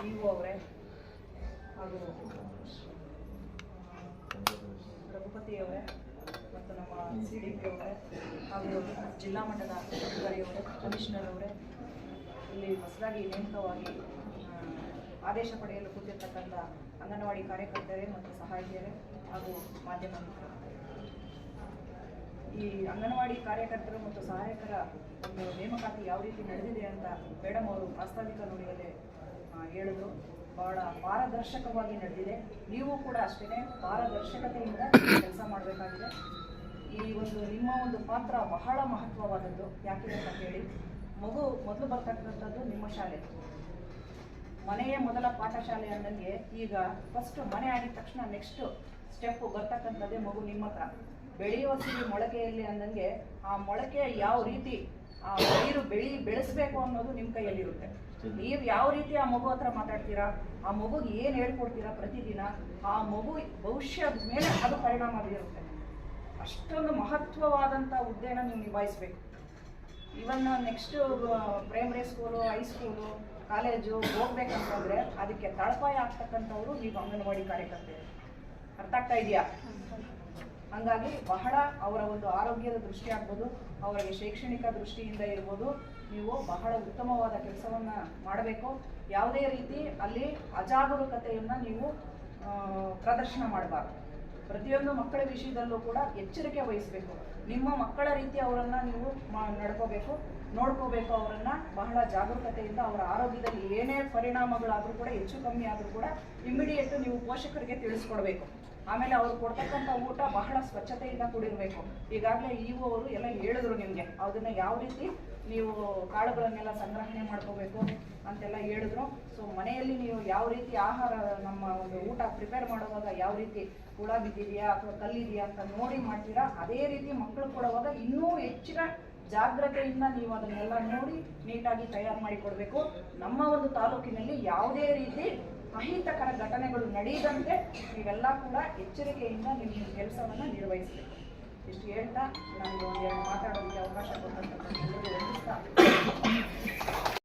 E ಅವರೇ. ಹಾಗೂ ರಘುಪತಿ ಅವರೇ ಮತ್ತು ನಮ್ಮ ಸಿ ಡಿ ಪಿ ಅವರೇ. ಹಾಗೂ ಜಿಲ್ಲಾ ಮಟ್ಟದ ಅಧಿಕಾರಿಯವರೇ ಕಮಿಷನರ್ ಅವರೇ. ಇಲ್ಲಿ ಹೊಸದಾಗಿ ನೇಮಕವಾಗಿ ಆದೇಶ ಪಡೆಯಲು ಕೂತಿರ್ತಕ್ಕಂಥ ಅಂಗನವಾಡಿ ಕಾರ್ಯಕರ್ತರೇ ಮತ್ತು ಸಹಾಯಕಿಯರೇ ಹಾಗೂ ಮಾಧ್ಯಮ ಈ ಅಂಗನವಾಡಿ ಕಾರ್ಯಕರ್ತರು ಮತ್ತು ಸಹಾಯಕರ ಒಂದು ನೇಮಕಾತಿ ಯಾವ ರೀತಿ ನಡೆದಿದೆ ಅಂತ ಮೇಡಮ್ ಅವರು ಪ್ರಾಸ್ತಾವಿಕ ನುಡಿಯಲ್ಲಿ ಹೇಳಿದ್ರು ಬಹಳ ಪಾರದರ್ಶಕವಾಗಿ ನಡೆದಿದೆ. ನೀವು ಕೂಡ ಅಷ್ಟೇ ಪಾರದರ್ಶಕತೆಯಿಂದ ಕೆಲಸ ಮಾಡಬೇಕಾಗಿದೆ. ಈ ಒಂದು ನಿಮ್ಮ ಒಂದು ಪಾತ್ರ ಬಹಳ ಮಹತ್ವವಾದದ್ದು. ಯಾಕೆ ಅಂತ ಹೇಳಿ ಮಗು ಮೊದಲು ಬರ್ತಕ್ಕಂಥದ್ದು ನಿಮ್ಮ ಶಾಲೆ. ಮನೆಯೇ ಮೊದಲ ಪಾಠಶಾಲೆ ಅಂದಂಗೆ ಈಗ ಫಸ್ಟ್ ಮನೆ ಆಗಿದ ತಕ್ಷಣ ನೆಕ್ಸ್ಟ್ ಸ್ಟೆಪ್ ಬರ್ತಕ್ಕಂಥದ್ದೇ ಮಗು ನಿಮ್ಮ ಹತ್ರ. ಬೆಳೆಯುವ ಸಿರಿ ಮೊಳಕೆಯಲ್ಲಿ ಅಂದಂಗೆ ಆ ಮೊಳಕೆ ಯಾವ ರೀತಿ ಆ ನೀರು ಬೆಳಿ ಬೆಳೆಸಬೇಕು ಅನ್ನೋದು ನಿಮ್ಮ ಕೈಯಲ್ಲಿರುತ್ತೆ. ನೀವು ಯಾವ ರೀತಿ ಆ ಮಗು ಹತ್ರ ಮಾತಾಡ್ತೀರಾ? ಆ ಮಗುಗೆ ಏನು ಹೇಳ್ಕೊಡ್ತೀರಾ ಪ್ರತಿದಿನ? ಆ ಮಗು ಭವಿಷ್ಯದ ಮೇಲೆ ಅದು ಪರಿಣಾಮ ಬೀರುತ್ತೆ. ಅಷ್ಟೊಂದು ಮಹತ್ವವಾದಂಥ ಹುದ್ದೆನ ನೀವು ನಿಭಾಯಿಸ್ಬೇಕು. Even next primary school high school college ಹೋಗ್ಬೇಕಂತಂದ್ರೆ ಅದಕ್ಕೆ ತಳಪಾಯ ಆಗ್ತಕ್ಕಂಥವ್ರು ನೀವು ಅಂಗನವಾಡಿ ಕಾರ್ಯಕರ್ತರು ಅರ್ಥ ಆಗ್ತಾ ಇದೆಯಾ? ಹಂಗಾಗಿ ಬಹಳ ಅವರ ಒಂದು ಆರೋಗ್ಯದ ದೃಷ್ಟಿ ಆಗ್ಬೋದು, ಅವರಿಗೆ ಶೈಕ್ಷಣಿಕ ದೃಷ್ಟಿಯಿಂದ ಇರ್ಬೋದು, ನೀವು ಬಹಳ ಉತ್ತಮವಾದ ಕೆಲಸವನ್ನ ಮಾಡಬೇಕು. ಯಾವುದೇ ರೀತಿ ಅಲ್ಲಿ ಅಜಾಗರೂಕತೆಯನ್ನ ನೀವು ಪ್ರದರ್ಶನ ಮಾಡಬಾರ್ದು. ಪ್ರತಿಯೊಂದು ಮಕ್ಕಳ ವಿಷಯದಲ್ಲೂ ಕೂಡ ಎಚ್ಚರಿಕೆ ವಹಿಸಬೇಕು. ನಿಮ್ಮ ಮಕ್ಕಳ ರೀತಿ ಅವರನ್ನ ನೀವು ಮಾ- ನಡ್ಕೋಬೇಕು. ನೋಡ್ಕೋಬೇಕು ಅವರನ್ನ ಬಹಳ ಜಾಗರೂಕತೆಯಿಂದ ಅವರ ಆರೋಗ್ಯದಲ್ಲಿ ಏನೇ ಪರಿಣಾಮಗಳಾದರೂ ಕೂಡ, ಹೆಚ್ಚು ಕಮ್ಮಿ ಆದರೂ ಕೂಡ ಇಮಿಡಿಯೇಟ್ ನೀವು ಪೋಷಕರಿಗೆ ತಿಳಿಸ್ಕೊಡ್ಬೇಕು. ಆಮೇಲೆ ಅವ್ರು ಕೊಡ್ತಕ್ಕಂಥ ಊಟ ಬಹಳ ಸ್ವಚ್ಛತೆಯಿಂದ ಕೂಡಿರಬೇಕು. ಈಗಾಗಲೇ ಇವು ಅವರು ಎಲ್ಲ ಹೇಳಿದ್ರು ನಿಮಗೆ ಅದನ್ನ ಯಾವ ರೀತಿ ನೀವು ಕಾಳುಗಳನ್ನೆಲ್ಲ ಸಂಗ್ರಹಣೆ ಮಾಡ್ಕೋಬೇಕು ಅಂತೆಲ್ಲ ಹೇಳಿದ್ರು. ಸೊ ಮನೆಯಲ್ಲಿ ನೀವು ಯಾವ ರೀತಿ ಆಹಾರ ನಮ್ಮ ಒಂದು ಊಟ ಪ್ರಿಪೇರ್ ಮಾಡುವಾಗ ಯಾವ ರೀತಿ ಹುಳ ಬಿದ್ದಿದೆಯಾ ಅಥವಾ ಕಲ್ಲಿದೆಯಾ ಅಂತ ನೋಡಿ ಮಾಡ್ತೀರಾ, ಅದೇ ರೀತಿ ಮಕ್ಕಳು ಕೊಡುವಾಗ ಇನ್ನೂ ಹೆಚ್ಚಿನ ಜಾಗ್ರತೆಯಿಂದ ನೀವು ಅದನ್ನೆಲ್ಲ ನೋಡಿ ನೀಟಾಗಿ ತಯಾರು ಮಾಡಿ ಕೊಡಬೇಕು ನಮ್ಮ ಒಂದು ತಾಲೂಕಿನಲ್ಲಿ ಯಾವುದೇ ರೀತಿ ಅಹಿತಕರ ಘಟನೆಗಳು ನಡೆಯದಂತೆ ನೀವೆಲ್ಲ ಕೂಡ ಎಚ್ಚರಿಕೆಯಿಂದ ನಿಮ್ಮ ಕೆಲಸವನ್ನು ನಿರ್ವಹಿಸಬೇಕು. ಇಷ್ಟು ಹೇಳ್ತಾ ನನಗೆ